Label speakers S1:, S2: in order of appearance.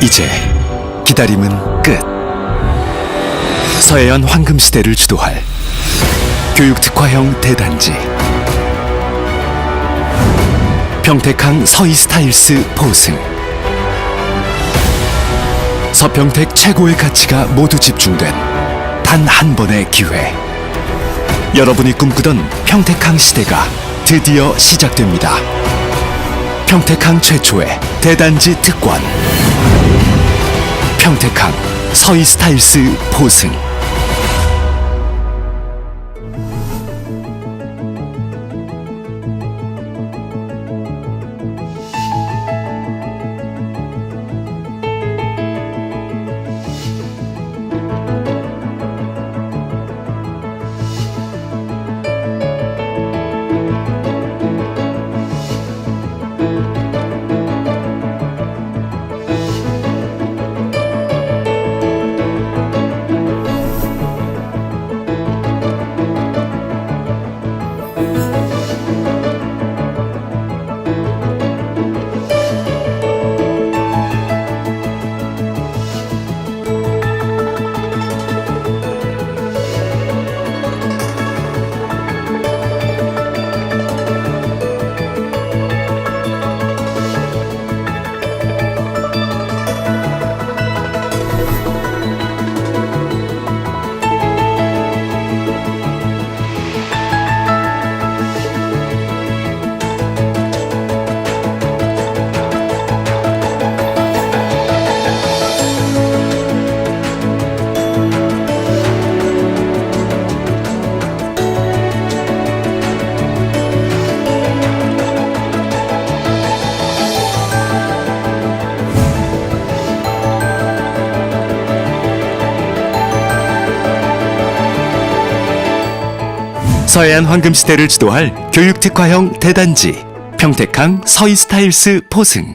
S1: 이제 기다림은 끝. 서해안 황금 시대를 주도할 교육 특화형 대단지. 평택항 서희 스타일스 포승. 서평택 최고의 가치가 모두 집중된 단 한 번의 기회. 여러분이 꿈꾸던 평택항 시대가 드디어 시작됩니다. 평택항 최초의 대단지 특권. 평택항 서희 스타일스 포승. 서해안 황금 시대를 주도할 교육 특화형 대단지. 평택항 서희 스타일스 포승.